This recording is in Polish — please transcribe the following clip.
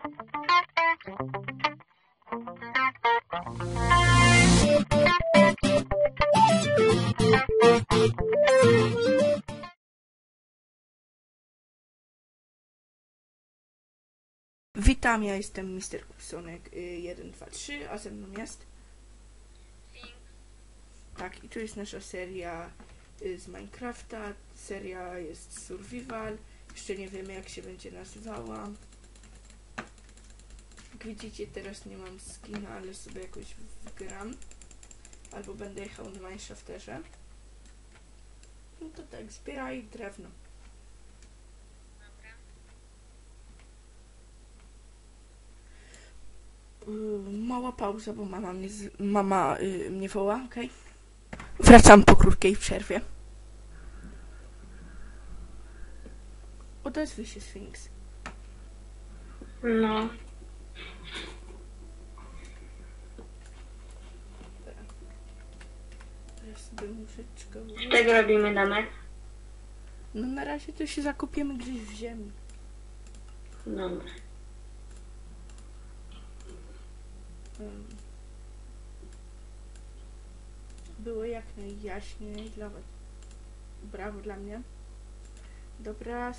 Witam, ja jestem Mr. Kupsonek 123, a ze mną jest. Tak, i tu jest nasza seria y, z Minecrafta. Seria jest Survival. Jeszcze nie wiemy jak się będzie nazywała. Jak widzicie teraz nie mam skina, ale sobie jakoś wgram. Albo będę jechał na Minecrafterze. No to tak, zbieraj drewno. Y, Mała pauza, bo mama mnie, z, mama y, mnie woła, okej? Wracam po krótkiej przerwie. Odezwij się, Sphinx. No. Teraz sobie czekać. Z czego robimy domek? No na razie to się zakopiemy gdzieś w ziemi. Dobra. Było jak najjaśniej dla was. Brawo dla mnie. Dobra,